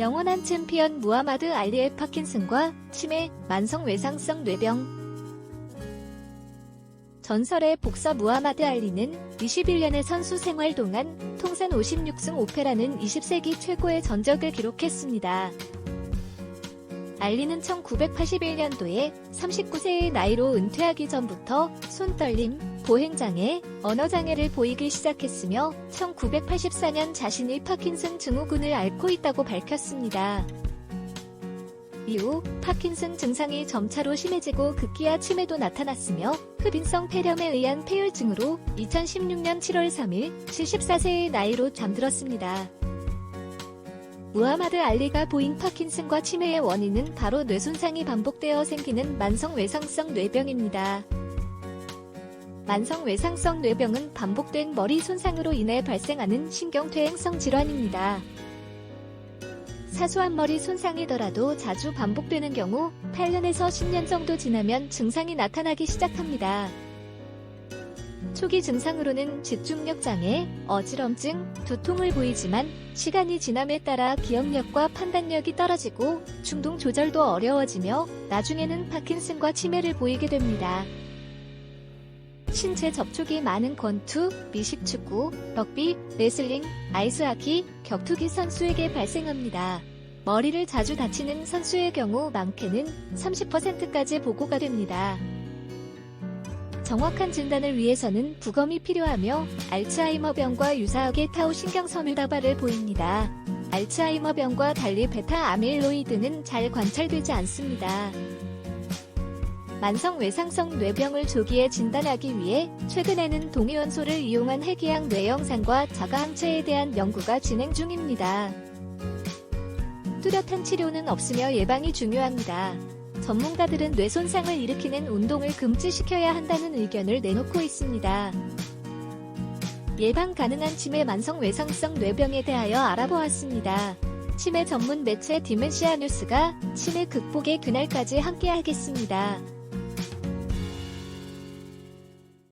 영원한 챔피언 무하마드 알리의 파킨슨과 치매, 만성 외상성 뇌병. 전설의 복서 무하마드 알리는 21년의 선수 생활 동안 통산 56승 5패라는 20세기 최고의 전적을 기록했습니다. 알리는 1981년도에 39세의 나이로 은퇴하기 전부터 손떨림, 보행장애, 언어장애를 보이기 시작했으며 1984년 자신이 파킨슨 증후군을 앓고 있다고 밝혔습니다. 이후 파킨슨 증상이 점차로 심해지고 급기야 치매도 나타났으며 흡인성 폐렴에 의한 폐혈증으로 2016년 7월 3일 74세의 나이로 잠들었습니다. 무하마드 알리가 보인 파킨슨과 치매의 원인은 바로 뇌손상이 반복되어 생기는 만성 외상성 뇌병입니다. 만성 외상성 뇌병은 반복된 머리 손상으로 인해 발생하는 신경퇴행성 질환입니다. 사소한 머리 손상이더라도 자주 반복되는 경우 8년에서 10년 정도 지나면 증상이 나타나기 시작합니다. 초기 증상으로는 집중력 장애, 어지럼증, 두통을 보이지만 시간이 지남에 따라 기억력과 판단력이 떨어지고 충동 조절도 어려워지며 나중에는 파킨슨과 치매를 보이게 됩니다. 신체 접촉이 많은 권투, 미식축구, 럭비, 레슬링, 아이스하키, 격투기 선수에게 발생합니다. 머리를 자주 다치는 선수의 경우 많게는 30%까지 보고가 됩니다. 정확한 진단을 위해서는 부검이 필요하며 알츠하이머병과 유사하게 타우 신경섬유 다발을 보입니다. 알츠하이머병과 달리 베타 아밀로이드는 잘 관찰되지 않습니다. 만성 외상성 뇌병을 조기에 진단하기 위해 최근에는 동위원소를 이용한 해기학 뇌영상과 자가항체에 대한 연구가 진행 중입니다. 뚜렷한 치료는 없으며 예방이 중요합니다. 전문가들은 뇌 손상을 일으키는 운동을 금지시켜야 한다는 의견을 내놓고 있습니다. 예방 가능한 치매 만성 외상성 뇌병에 대하여 알아보았습니다. 치매 전문 매체 디멘시아 뉴스가 치매 극복의 그날까지 함께하겠습니다.